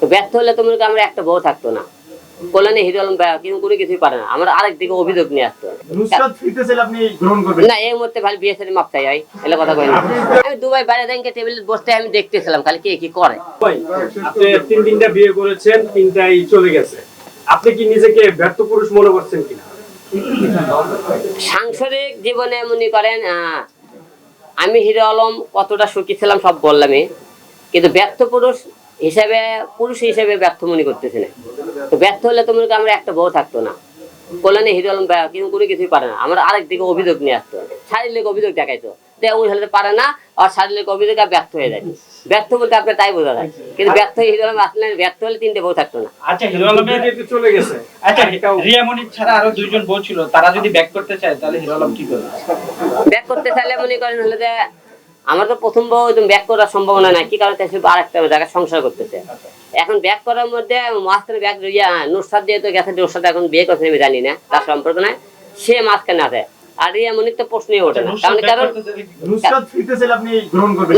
তো ব্যর্থ হলে তো মনে আমরা একটা বউ থাকতো না। কল্যাণে হিরো আলম কিন্তু কোনো কিছুই পারে না। আমরা আরেক দিকে অভিযোগ নিয়ে আসতো। না এই মুহূর্তে ভালো বিয়ে সাথে মাপ চাই ভাই এলে কথা কই আমি দুবাই বাইরে ব্যাংকে টেবিলে বসতে আমি দেখতেছিলাম খালি কে কি করে। ভাই তিন তিনটা বিয়ে করেছেন তিনটাই চলে গেছে। আপনি কি নিজেকে ব্যর্থ পুরুষ মনে করছেন কিনা? সাংসারিক জীবনে মনে করেন আহ, আমি হিরো আলম কতটা সুখী ছিলাম সব বললামই। কিন্তু ব্যর্থ পুরুষ হিসাবে পুরুষ হিসেবে ব্যর্থ মনে করতেছি না। তো ব্যর্থ হলে তো মনে আমরা একটা বউ থাকতো না। কল্যাণে হিরো আলম কিন্তু কোনো কিছুই পারে না। আমরা আরেক দিকে অভিযোগ নিয়ে আসতো। শারীরিক অভিযোগ দেখাইতো। যে ওই হলে পারে না আর শারীরিক অভিযোগ আর ব্যর্থ হয়ে যায়। ব্যর্থ বলতে আপনার তাই বোঝা যায়। কিন্তু ব্যর্থ হয়ে হিরো আলম আসলে ব্যর্থ হলে তিনটে বউ থাকতো না। আচ্ছা হিরো তো চলে গেছে। আচ্ছা রিয়া মনির ছাড়া আরও দুইজন বউ ছিল। তারা যদি ব্যাক করতে চায় তাহলে হিরো আলম কি করবে? ব্যাক করতে চাইলে মনে করেন হলে যে আমার তো প্রথম বউ ব্যাক করার সম্ভাবনা নাই কি কারণে সে আরেকটা জায়গায় সংসার করতেছে? এখন ব্যাক করার মধ্যে মাঝখানে ব্যাক ইয়া দিয়ে তো গেছে নুসরাত এখন বিয়ে করছে আমি জানি না তার সম্পর্ক নাই। সে মাঝখানে আছে। আর তো প্রশ্নই ওঠে না। কারণ কারণ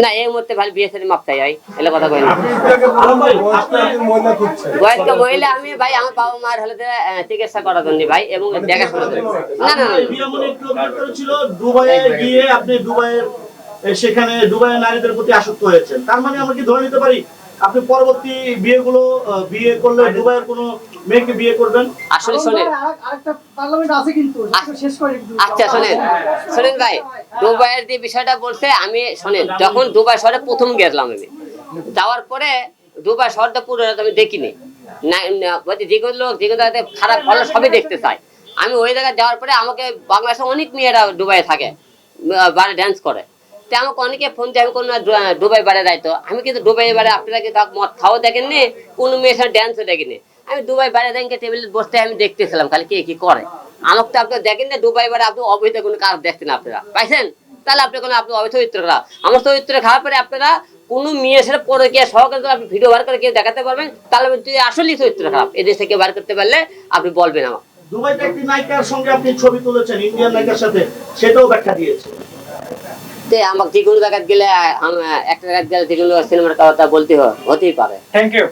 না এই মুহূর্তে ভালো বিয়ে সাথে মাপ চাই ভাই। এলে কথা কই না। একটু বয়স্ক মহিলা আমি ভাই আমার বাবা মার হলে চিকিৎসা করার জন্য ভাই এবং দেখাশোনা করার না না না, একটু দুবাইয়ে গিয়ে আপনি দুবাইয়ের সেখানে দুবাইয়ের নারীদের প্রতি আসক্ত হয়েছেন। তার মানে আমরা কি ধরে নিতে পারি আপনি পরবর্তী বিয়েগুলো বিয়ে করলে দুবাইয়ের কোনো মেয়েকে বিয়ে করবেন? আসলে শোনেন। আরেকটা পার্লামেন্ট আছে কিন্তু শেষ করে আচ্ছা শোনেন। শোনেন ভাই দুবাইয়ের যে বিষয়টা বলছে আমি শোনেন যখন দুবাই শহরে প্রথম গেছিলাম আমি যাওয়ার পরে দুবাই শহরটা পুরো আমি দেখিনি। না না- যে কোনো লোক যে কোনো জায়গাতে খারাপ ভালো সবই দেখতে চায়। আমি ওই জায়গায় যাওয়ার পরে আমাকে বাংলাদেশে অনেক মেয়েরা দুবাই থাকে বারে ড্যান্স করে। তো আমাকে অনেকে ফোন দিয়ে আমি কোনো দুবাই বারে যাইতো আমি কিন্তু দুবাই বারে আপনারা কিন্তু মদ খাওয়া দেখেননি, কোনো মেয়ের সাথে ড্যান্সও দেখিনি। আমি দুবাই বাইরে দেখে টেবিলে বসতে আমি দেখতেছিলাম, খালি কে কি করে। আমাকে তো আপনি দেখেন না দুবাই বারে আপনি অবৈধ কোনো কাজ দেখছেন আপনারা। পাইছেন? তাহলে আপনি কোনো আপনি অবৈধ চরিত্র খারাপ। আমার চরিত্র খারাপ পরে আপনারা কোনো মেয়ের সাথে পরে গিয়ে সহকারে আপনি ভিডিও বার করে কেউ দেখাতে পারবেন, তাহলে যদি আসলেই চরিত্র খারাপ, এদেশ থেকে বার করতে পারলে আপনি বলবেন আমার দুবাইতে একটি নায়িকার সঙ্গে আপনি ছবি তুলেছেন ইন্ডিয়ান নায়িকার সাথে, সেটাও ব্যাখ্যা দিয়েছে। আমাকে যে কোনো জায়গায় গেলে একটা জায়গায় গেলে যে কোনো সিনেমার কথা বলতে হতেই পারে। Thank you